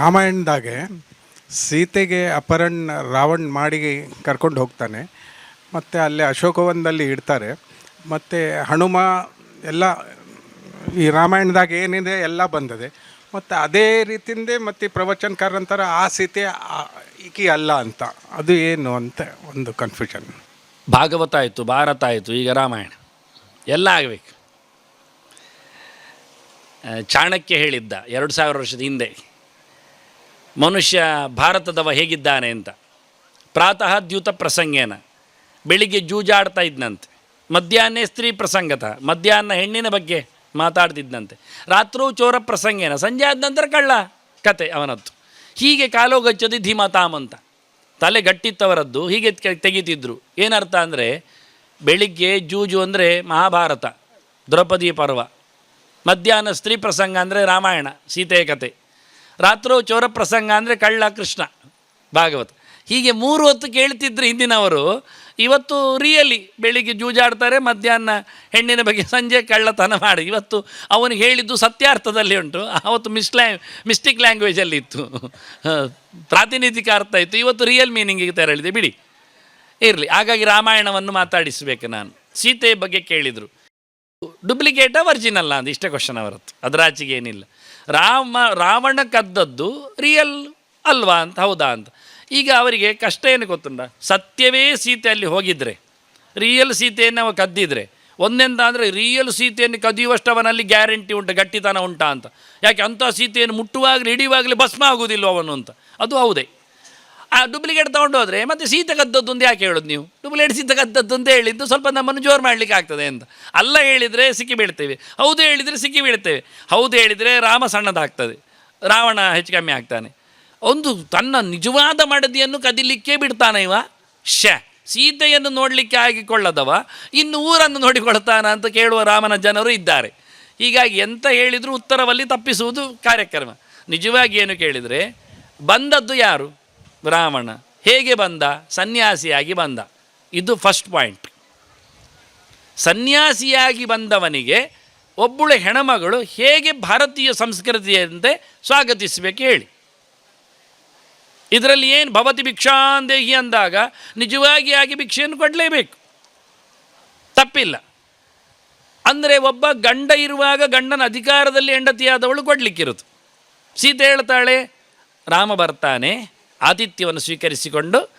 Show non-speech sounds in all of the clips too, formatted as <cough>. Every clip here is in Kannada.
ರಾಮಾಯಣದಾಗೆ ಸೀತೆಗೆ ಅಪಹರಣ ರಾವಣ್ ಮಾಡಿ ಕರ್ಕೊಂಡು ಹೋಗ್ತಾನೆ. ಮತ್ತು ಅಲ್ಲಿ ಅಶೋಕವನದಲ್ಲಿ ಇಡ್ತಾರೆ. ಮತ್ತು ಹನುಮ ಎಲ್ಲ ಈ ರಾಮಾಯಣದಾಗ ಏನಿದೆ ಎಲ್ಲ ಬಂದದೆ. ಮತ್ತು ಅದೇ ರೀತಿಯಿಂದೇ ಮತ್ತು ಪ್ರವಚನಕಾರ ಅಂತಾರೆ ಆ ಸೀತೆ ಈಕಿ ಅಲ್ಲ ಅಂತ. ಅದು ಏನು ಅಂತ ಒಂದು ಕನ್ಫ್ಯೂಷನ್ ಭಾಗವತ ಆಯಿತು, ಭಾರತ ಆಯಿತು, ಈಗ ರಾಮಾಯಣ. ಎಲ್ಲ ಆಗಬೇಕು. ಚಾಣಕ್ಯ ಹೇಳಿದ್ದ ಎರಡು ಸಾವಿರ ವರ್ಷದ ಹಿಂದೆ. ಮನುಷ್ಯ ಭಾರತದವ ಹೇಗಿದ್ದಾನೆ ಅಂತ. ಪ್ರಾತಃ ದ್ಯೂತ ಪ್ರಸಂಗೇನ. ಬೆಳಿಗ್ಗೆ ಜೂಜಾಡ್ತಾ ಇದ್ನಂತೆ. ಮಧ್ಯಾಹ್ನ ಸ್ತ್ರೀ ಪ್ರಸಂಗತ. ಮಧ್ಯಾಹ್ನ ಹೆಣ್ಣಿನ ಬಗ್ಗೆ ಮಾತಾಡ್ತಿದ್ದಂತೆ ರಾತ್ರೂ ಚೋರ ಪ್ರಸಂಗೇನ. ಸಂಜೆ ಆದ ನಂತರ ಕಳ್ಳ ಕತೆ ಅವನದ್ದು. ಹೀಗೆ ಕಾಲೋಗಚ್ಚದಿ ಅಂತ. ತಲೆ ಗಟ್ಟಿತ್ತವರದ್ದು ಹೀಗೆ ತೆಗಿತಿದ್ರು. ಏನರ್ಥ ಅಂದರೆ ಬೆಳಿಗ್ಗೆ ಜೂಜು ಅಂದರೆ ಮಹಾಭಾರತ ದ್ರೌಪದಿ ಪರ್ವ. ಮಧ್ಯಾಹ್ನ ಸ್ತ್ರೀ ಪ್ರಸಂಗ ಅಂದರೆ ರಾಮಾಯಣ, ಸೀತೆಯ ಕತೆ. ರಾತ್ರೋ ಚೋರ ಪ್ರಸಂಗ ಅಂದರೆ ಕಳ್ಳ ಕೃಷ್ಣ, ಭಾಗವತ. ಹೀಗೆ ಮೂರು ಹೊತ್ತು ಕೇಳ್ತಿದ್ರು ಹಿಂದಿನವರು. ಇವತ್ತು ರಿಯಲಿ ಬೆಳಿಗ್ಗೆ ಜೂಜಾಡ್ತಾರೆ, ಮಧ್ಯಾಹ್ನ ಹೆಣ್ಣಿನ ಬಗ್ಗೆ ಸಂಜೆ ಕಳ್ಳತನ ಮಾಡಿ. ಇವತ್ತು ಅವನಿಗೆ ಹೇಳಿದ್ದು ಸತ್ಯಾರ್ಥದಲ್ಲಿ ಉಂಟು. ಅವತ್ತು ಮಿಸ್ಲ್ಯಾ ಮಿಸ್ಟಿಕ್ ಲ್ಯಾಂಗ್ವೇಜಲ್ಲಿ ಇತ್ತು. ಪ್ರಾತಿನಿಧಿಕ ಅರ್ಥ ಇತ್ತು. ಇವತ್ತು ರಿಯಲ್ ಮೀನಿಂಗಿಗೆ ತೆರಳಿದೆ. ಬಿಡಿ. ಇರಲಿ. ಹಾಗಾಗಿ ರಾಮಾಯಣವನ್ನು ಮಾತಾಡಿಸಬೇಕು ನಾನು. ಸೀತೆಯ ಬಗ್ಗೆ ಕೇಳಿದರು. ಡುಪ್ಲಿಕೇಟ ವರ್ಜಿನಲ್ಲ ಅಂತ ಇಷ್ಟೇ ಕ್ವಶನ್ ಅವರದ್ದು. ಅದರಾಚೆಗೆ ಏನಿಲ್ಲ ರಾಮ ರಾವಣ ಕದ್ದದ್ದು ರಿಯಲ್ ಅಲ್ವಾ ಅಂತ, ಹೌದಾ ಅಂತ. ಈಗ ಅವರಿಗೆ ಕಷ್ಟ ಏನು ಗೊತ್ತುಂಡ ಸತ್ಯವೇ ಸೀತೆ ಅಲ್ಲಿ ಹೋಗಿದ್ರೆ ರಿಯಲ್ ಸೀತೆಯನ್ನು ಅವ ಕದ್ದಿದ್ರೆ, ಒಂದೆಂತ ಅಂದರೆ ರಿಯಲ್ ಸೀತೆಯನ್ನು ಕದಿಯುವಷ್ಟು ಅವನಲ್ಲಿ ಗ್ಯಾರಂಟಿ ಉಂಟು, ಗಟ್ಟಿತನ ಉಂಟಾ ಅಂತ. ಯಾಕೆ ಅಂಥ ಸೀತೆಯನ್ನು ಮುಟ್ಟುವಾಗಲಿ, ಹಿಡಿಯುವಾಗಲಿ ಭಸ್ಮ ಆಗುವುದಿಲ್ಲ ಅವನು ಅಂತ. ಅದು ಹೌದೇ. ಆ ಡುಪ್ಲಿಕೇಟ್ ತೊಗೊಂಡು ಹೋದರೆ ಮತ್ತೆ ಸೀತೆ ಕದ್ದದ್ದು ಒಂದು ಯಾಕೆ ಹೇಳೋದು ನೀವು? ಡೂಪ್ಲಿಕೇಟ್ ಸೀತ ಕದ್ದದ್ದು ಅಂತ ಹೇಳಿದ್ದು ಸ್ವಲ್ಪ ನಮ್ಮನ್ನು ಜೋರು ಮಾಡಲಿಕ್ಕೆ ಆಗ್ತದೆ ಅಂತ. ಅಲ್ಲ ಹೇಳಿದರೆ ಸಿಕ್ಕಿ ಬೀಳ್ತೇವೆ. ಹೌದು ಹೇಳಿದರೆ ಸಿಕ್ಕಿ ಬೀಳ್ತೇವೆ. ಹೌದು ಹೇಳಿದರೆ ರಾಮ ಸಣ್ಣದಾಗ್ತದೆ. ರಾವಣ ಹೆಚ್ಚು ಕಮ್ಮಿ ಆಗ್ತಾನೆ. ಒಂದು ತನ್ನ ನಿಜವಾದ ಮಡದಿಯನ್ನು ಕದಿಲಿಕ್ಕೆ ಬಿಡ್ತಾನೆ ಇವ. ಶ ಸೀತೆಯನ್ನು ನೋಡಲಿಕ್ಕೆ ಆಗಿಕೊಳ್ಳದವ. ಇನ್ನು ಊರನ್ನು ನೋಡಿಕೊಳ್ತಾನ ಅಂತ ಕೇಳುವ ರಾಮನ ಜನರು ಇದ್ದಾರೆ. ಹೀಗಾಗಿ ಎಂತ ಹೇಳಿದರೂ ಉತ್ತರವಲ್ಲಿ ತಪ್ಪಿಸುವುದು ಕಾರ್ಯಕ್ರಮ. ನಿಜವಾಗಿ ಏನು ಕೇಳಿದರೆ ಬಂದದ್ದು ಯಾರು? ರಾವಣ ಹೇಗೆ ಬಂದ? ಸನ್ಯಾಸಿಯಾಗಿ ಬಂದ. ಇದು ಫಸ್ಟ್ ಪಾಯಿಂಟ್ ಸನ್ಯಾಸಿಯಾಗಿ ಬಂದವನಿಗೆ ಒಬ್ಬಳು ಹೆಣಮಗಳು ಹೇಗೆ ಭಾರತೀಯ ಸಂಸ್ಕೃತಿಯಂತೆ ಸ್ವಾಗತಿಸಬೇಕು ಹೇಳಿ. ಇದರಲ್ಲಿ ಏನು ಭವತಿ ಭಿಕ್ಷಾಂದೇಹಿ ಅಂದಾಗ ನಿಜವಾಗಿ ಆಗಿ ಭಿಕ್ಷೆಯನ್ನು ಕೊಡಲೇಬೇಕು. ತಪ್ಪಿಲ್ಲ. ಅಂದರೆ ಒಬ್ಬ ಗಂಡ ಇರುವಾಗ ಗಂಡನ ಅಧಿಕಾರದಲ್ಲಿ ಹೆಂಡತಿಯಾದವಳು ಕೊಡಲಿಕ್ಕಿರುತ್ತೆ ಸೀತೆ ಹೇಳ್ತಾಳೆ, ರಾಮ ಬರ್ತಾನೆ ಆತಿಥ್ಯವನ್ನು ಸ್ವೀಕರಿಸಿಕೊಂಡು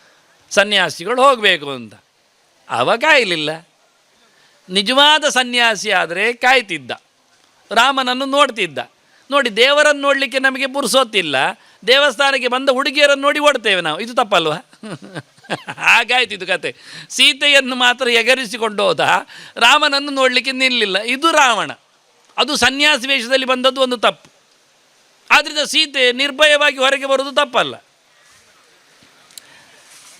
ಸನ್ಯಾಸಿಗಳು ಹೋಗಬೇಕು ಅಂತ. ಅವ ಕಾಯಲಿಲ್ಲ. ನಿಜವಾದ ಸನ್ಯಾಸಿ ಆದರೆ ಕಾಯ್ತಿದ್ದ. ರಾಮನನ್ನು ನೋಡ್ತಿದ್ದ. ನೋಡಿ, ದೇವರನ್ನು ನೋಡಲಿಕ್ಕೆ ನಮಗೆ ಪುರುಸೋತಿಲ್ಲ ದೇವಸ್ಥಾನಕ್ಕೆ ಬಂದ ಹುಡುಗಿಯರನ್ನು ನೋಡಿ ಓಡ್ತೇವೆ ನಾವು. ಇದು ತಪ್ಪಲ್ವಾ? <laughs> ಹಾಗಾಯ್ತಿದ್ದು ಕತೆ. ಸೀತೆಯನ್ನು ಮಾತ್ರ ಎಗರಿಸಿಕೊಂಡು ಹೋದ ರಾಮನನ್ನು ನೋಡಲಿಕ್ಕೆ ನಿಲ್ಲಿಲ್ಲ. ಇದು ರಾವಣ. ಅದು ಸನ್ಯಾಸಿ ವೇಷದಲ್ಲಿ ಬಂದದ್ದು ಒಂದು ತಪ್ಪು. ಆದ್ದರಿಂದ ಸೀತೆ ನಿರ್ಭಯವಾಗಿ ಹೊರಗೆ ಬರೋದು ತಪ್ಪಲ್ಲ.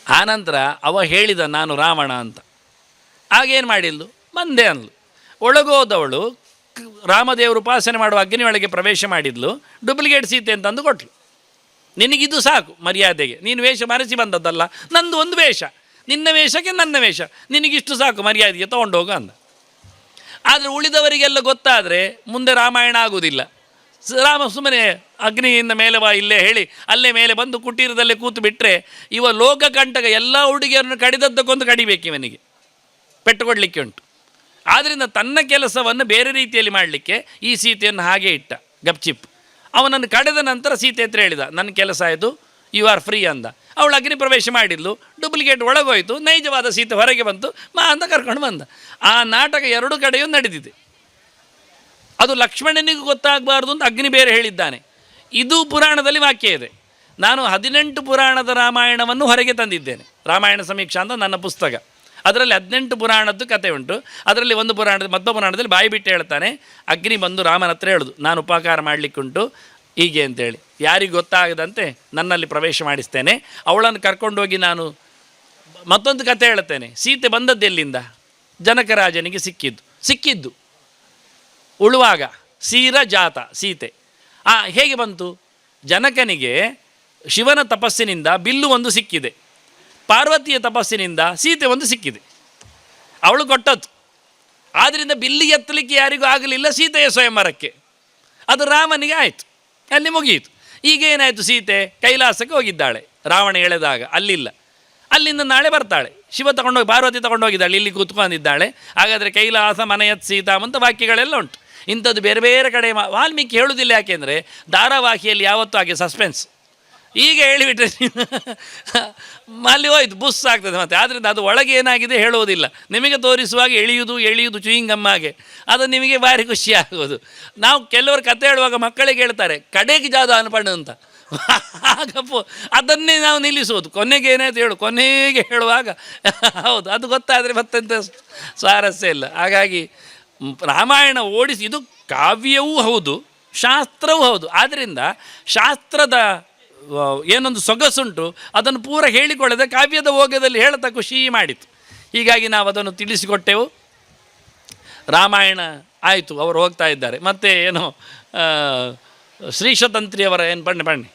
ಆನಂತರ ಅವ ಹೇಳಿದ, ನಾನು ರಾವಣ ಅಂತ. ಆಗೇನು ಮಾಡಿದ್ಲು? ಬಂದೆ ಅಂದ್ಲು. ಒಳಗೋದವಳು ರಾಮದೇವರು ಉಪಾಸನೆ ಮಾಡುವ ಅಗ್ನಿ ಒಳಗೆ ಪ್ರವೇಶ ಮಾಡಿದ್ಲು. ಡುಪ್ಲಿಕೇಟ್ ಸೀತೆ ಅಂತಂದು ಕೊಟ್ಲು. ನಿನಗಿದು ಸಾಕು ಮರ್ಯಾದೆಗೆ. ನೀನು ವೇಷ ಮರೆಸಿ ಬಂದದ್ದಲ್ಲ, ನಂದು ಒಂದು ವೇಷ. ನಿನ್ನ ವೇಷಕ್ಕೆ ನನ್ನ ವೇಷ. ನಿನಗಿಷ್ಟು ಸಾಕು ಮರ್ಯಾದೆಗೆ ತೊಗೊಂಡು ಹೋಗು ಅಂದ. ಆದರೆ ಉಳಿದವರಿಗೆಲ್ಲ ಗೊತ್ತಾದರೆ ಮುಂದೆ ರಾಮಾಯಣ ಆಗುವುದಿಲ್ಲ ರಾಮ ಸುಮ್ಮನೆ ಅಗ್ನಿಯಿಂದ ಮೇಲೆ ಬಾ, ಇಲ್ಲೇ ಹೇಳಿ. ಅಲ್ಲೇ ಮೇಲೆ ಬಂದು ಕುಟೀರದಲ್ಲೇ ಕೂತು ಬಿಟ್ಟರೆ ಇವ ಲೋಕಕಂಟಕ ಎಲ್ಲ ಹುಡುಗಿಯರನ್ನು ಕಡಿದದ್ದಕ್ಕೊಂದು ಕಡಿಬೇಕು ಇವನಿಗೆ. ಪೆಟ್ಟು ಕೊಡಲಿಕ್ಕೆ ಉಂಟು. ಆದ್ದರಿಂದ ತನ್ನ ಕೆಲಸವನ್ನು ಬೇರೆ ರೀತಿಯಲ್ಲಿ ಮಾಡಲಿಕ್ಕೆ ಈ ಸೀತೆಯನ್ನು ಹಾಗೆ ಇಟ್ಟ, ಗಪ್ಚಿಪ್. ಅವನನ್ನು ಕಡೆದ ನಂತರ ಸೀತೆ ಹತ್ರ ಹೇಳಿದ, ನನ್ನ ಕೆಲಸ ಆಯಿತು ಯು ಆರ್ ಫ್ರೀ ಅಂದ. ಅವಳು ಅಗ್ನಿ ಪ್ರವೇಶ ಮಾಡಿದ್ಲು ಡೂಪ್ಲಿಕೇಟ್ ಒಳಗೋಯಿತು, ನೈಜವಾದ ಸೀತೆ ಹೊರಗೆ ಬಂತು, ಮಾ ಅಂತ ಕರ್ಕೊಂಡು ಬಂದ. ಆ ನಾಟಕ ಎರಡು ಕಡೆಯೂ ನಡೆದಿದೆ. ಅದು ಲಕ್ಷ್ಮಣನಿಗೂ ಗೊತ್ತಾಗಬಾರ್ದು ಅಂತ ಅಗ್ನಿ ಬೇರೆ ಹೇಳಿದ್ದಾನೆ. ಇದು ಪುರಾಣದಲ್ಲಿ ವಾಕ್ಯ ಇದೆ. ನಾನು ಹದಿನೆಂಟು ಪುರಾಣದ ರಾಮಾಯಣವನ್ನು ಹೊರಗೆ ತಂದಿದ್ದೇನೆ. ರಾಮಾಯಣ ಸಮೀಕ್ಷಾ ಅಂತ ನನ್ನ ಪುಸ್ತಕ. ಅದರಲ್ಲಿ ಹದಿನೆಂಟು ಪುರಾಣದ್ದು ಕತೆ ಉಂಟು. ಅದರಲ್ಲಿ ಒಂದು ಪುರಾಣದ ಮಧ್ವ ಪುರಾಣದಲ್ಲಿ ಬಾಯಿ ಬಿಟ್ಟು ಹೇಳ್ತಾನೆ, ಅಗ್ನಿ ಬಂದು ರಾಮನ ಹತ್ರ ಹೇಳುದು. ನಾನು ಉಪಕಾರ ಮಾಡಲಿಕ್ಕುಂಟು ಹೀಗೆ ಅಂತೇಳಿ ಯಾರಿಗೂ ಗೊತ್ತಾಗದಂತೆ ನನ್ನಲ್ಲಿ ಪ್ರವೇಶ ಮಾಡಿಸ್ತೇನೆ. ಅವಳನ್ನು ಕರ್ಕೊಂಡೋಗಿ ನಾನು ಮತ್ತೊಂದು ಕತೆ ಹೇಳ್ತೇನೆ ಸೀತೆ ಬಂದದ್ದು ಎಲ್ಲಿಂದ? ಜನಕರಾಜನಿಗೆ ಸಿಕ್ಕಿದ್ದು. ಸಿಕ್ಕಿದ್ದು. ಉಳುವಾಗ, ಸೀರ ಜಾತ, ಸೀತೆ. ಆ ಹೇಗೆ ಬಂತು? ಜನಕನಿಗೆ ಶಿವನ ತಪಸ್ಸಿನಿಂದ ಬಿಲ್ಲು ಒಂದು ಸಿಕ್ಕಿದೆ. ಪಾರ್ವತಿಯ ತಪಸ್ಸಿನಿಂದ ಸೀತೆ ಒಂದು ಸಿಕ್ಕಿದೆ. ಅವಳು ಕೊಟ್ಟದ್ದು. ಆದ್ದರಿಂದ ಬಿಲ್ಲಿ ಎತ್ತಲಿಕ್ಕೆ ಯಾರಿಗೂ ಆಗಲಿಲ್ಲ ಸೀತೆಯ ಸ್ವಯಂವರಕ್ಕೆ. ಅದು ರಾಮನಿಗೆ ಆಯಿತು. ಅಲ್ಲಿ ಮುಗಿಯಿತು. ಈಗ ಏನಾಯಿತು ಸೀತೆ? ಕೈಲಾಸಕ್ಕೆ ಹೋಗಿದ್ದಾಳೆ. ರಾವಣ ಎಳೆದಾಗ ಅಲ್ಲಿಲ್ಲ. ಅಲ್ಲಿಂದ ನಾಳೆ ಬರ್ತಾಳೆ. ಶಿವ ತಗೊಂಡೋಗಿ, ಪಾರ್ವತಿ ತಗೊಂಡೋಗಿದ್ದಾಳೆ. ಇಲ್ಲಿ ಕೂತ್ಕೊಂಡಿದ್ದಾಳೆ. ಹಾಗಾದರೆ ಕೈಲಾಸ, ಮನೆಯತ್ ಸೀತಾ ಅಂತ ವಾಕ್ಯಗಳೆಲ್ಲ ಉಂಟು. ಇಂಥದ್ದು ಬೇರೆ ಬೇರೆ ಕಡೆ ವಾಲ್ಮೀಕಿ ಹೇಳುವುದಿಲ್ಲ ಯಾಕೆಂದರೆ ಧಾರಾವಾಹಿಯಲ್ಲಿ ಯಾವತ್ತೂ ಹಾಗೆ ಸಸ್ಪೆನ್ಸ್ ಈಗ ಹೇಳಿಬಿಟ್ರೆ ಅಲ್ಲಿ ಹೋಯ್ತು, ಬುಸ್ ಆಗ್ತದೆ ಮತ್ತೆ. ಆದ್ದರಿಂದ ಅದು ಒಳಗೆ ಏನಾಗಿದೆ ಹೇಳುವುದಿಲ್ಲ. ನಿಮಗೆ ತೋರಿಸುವಾಗ ಎಳೆಯುವುದು ಎಳೆಯುವುದು ಹಾಗೆ. ಅದು ನಿಮಗೆ ಭಾರಿ ಖುಷಿ ಆಗೋದು ನಾವು ಕೆಲವರು ಕತೆ ಹೇಳುವಾಗ ಮಕ್ಕಳಿಗೆ ಹೇಳ್ತಾರೆ, ಕಡೆಗೆ ಜಾದು ಅನ್ಪಣ್ಣು ಅಂತ. ಹಾಗಪ್ಪು ಅದನ್ನೇ ನಾವು ನಿಲ್ಲಿಸೋದು ಕೊನೆಗೆ ಏನಾಯ್ತು ಹೇಳು. ಕೊನೆಗೆ ಹೇಳುವಾಗ, ಹೌದು, ಅದು ಗೊತ್ತಾದರೆ ಮತ್ತೆಂತ ಸ್ವಾರಸ್ಯ ಇಲ್ಲ. ಹಾಗಾಗಿ ರಾಮಾಯಣ ಓಡಿಸಿ, ಇದು ಕಾವ್ಯವೂ ಹೌದು, ಶಾಸ್ತ್ರವೂ ಹೌದು. ಆದ್ದರಿಂದ ಶಾಸ್ತ್ರದ ಏನೊಂದು ಸೊಗಸುಂಟು, ಅದನ್ನು ಪೂರ ಹೇಳಿಕೊಳ್ಳದೆ ಕಾವ್ಯದ ಓಗದಲ್ಲಿ ಹೇಳ್ತಾ ಖುಷಿ ಮಾಡಿತು. ಹೀಗಾಗಿ ನಾವು ಅದನ್ನು ತಿಳಿಸಿಕೊಟ್ಟೆವು. ರಾಮಾಯಣ ಆಯಿತು, ಅವರು ಹೋಗ್ತಾ ಇದ್ದಾರೆ. ಮತ್ತು ಏನು ಶ್ರೀಶತಂತ್ರಿಯವರ, ಏನು, ಬನ್ನಿ ಬನ್ನಿ.